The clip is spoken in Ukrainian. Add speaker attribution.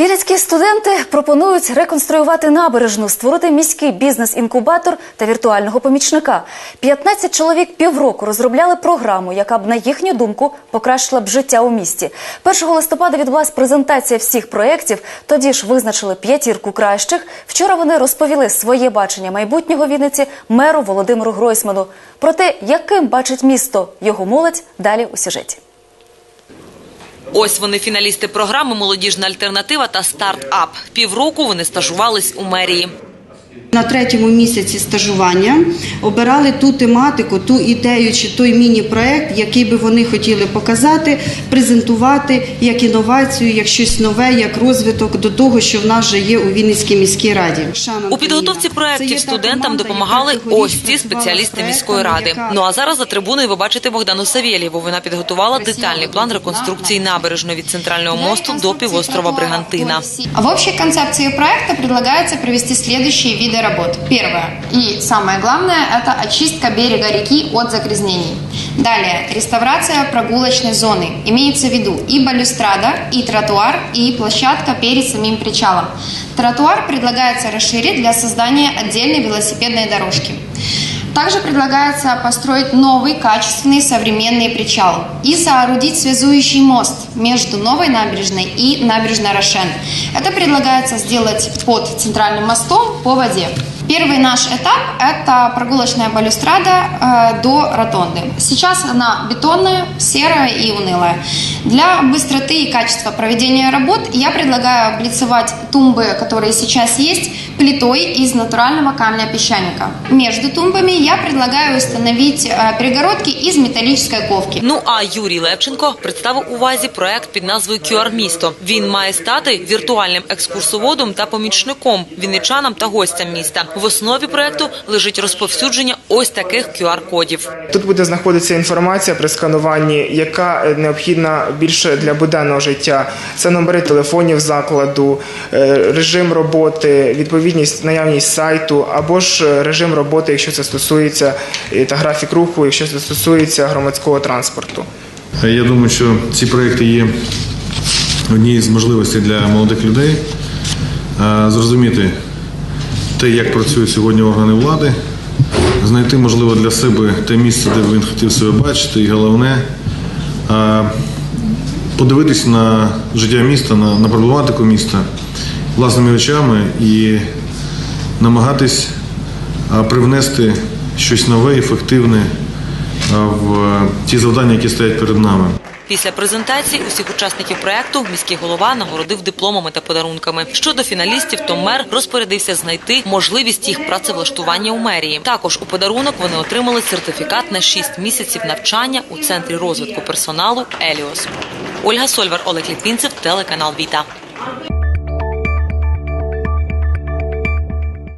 Speaker 1: Вінницькі студенти пропонують реконструювати набережну, створити міський бізнес-інкубатор та віртуального помічника. 15 чоловік півроку розробляли програму, яка б, на їхню думку, покращила б життя у місті. 1 листопада відбулась презентація всіх проєктів. Тоді ж визначили п'ятірку кращих. Вчора вони розповіли своє бачення майбутнього Вінниці меру Володимиру Гройсману. Про те, яким бачить місто його молодь, далі у сюжеті.
Speaker 2: Ось вони фіналісти програми Молодіжна альтернатива та стартап. Півроку вони стажувались у мерії.
Speaker 3: На третьому місяці стажування обирали ту тематику, ту ідею чи той міні-проект, який би вони хотіли показати, презентувати як інновацію, як щось нове, як розвиток до того, що в нас вже є у Вінницькій міській раді.
Speaker 2: У підготовці проєктів студентам допомагали ось ці спеціалісти міської ради. Ну а зараз за трибуною ви бачите Богдану Савєлєву. Вона підготувала детальний план реконструкції набережної від центрального мосту до півострова Бригантина.
Speaker 4: В общей концепции проекта предлагается провести следующие виды работ. Первое и самое главное – это очистка берега реки от загрязнений. Далее – реставрация прогулочной зоны. Имеется в виду и балюстрада, и тротуар, и площадка перед самим причалом. Тротуар предлагается расширить для создания отдельной велосипедной дорожки. Также предлагается построить новый, качественный, современный причал и соорудить связующий мост между новой набережной и набережной Рошен. Это предлагается сделать под центральным мостом по воде. Первый наш этап – это прогулочная балюстрада э, до ротонды. Сейчас она бетонная, серая и унылая. Для быстроты и качества проведения работ я предлагаю облицевать тумбы, которые сейчас есть, плитой из натурального камня песчаника. Между тумбами я предлагаю установить э, перегородки из металлической ковки.
Speaker 2: Ну а Юрій Левченко представив увазі проект під назвою QR місто. Він має стати віртуальним екскурсоводом та помічником вінничанам та гостям міста. В основі проекту лежить розповсюдження ось таких QR-кодів.
Speaker 5: Тут буде знаходитися інформація при скануванні, яка е, необхідна більше для буденного життя. Це номери телефонів закладу, е, режим роботи, відповідність наявність сайту або ж е, режим роботи, якщо це стосується та графік руху, якщо це стосується громадського транспорту.
Speaker 6: Я думаю, що ці проекти є однією з можливостей для молодих людей зрозуміти те, як працюють сьогодні органи влади, знайти, можливо, для себе те місце, де він хотів себе бачити, і головне подивитись на життя міста, на, на проблематику міста власними очами і намагатись привнести щось нове, ефективне в ті завдання, які стоять перед нами.
Speaker 2: Після презентації усіх учасників проекту міський голова нагородив дипломами та подарунками. Щодо фіналістів, то мер розпорядився знайти можливість їх працевлаштування у мерії. Також у подарунок вони отримали сертифікат на 6 місяців навчання у центрі розвитку персоналу Еліос. Ольга Сольвар, Олег Літвінцев, телеканал Віта.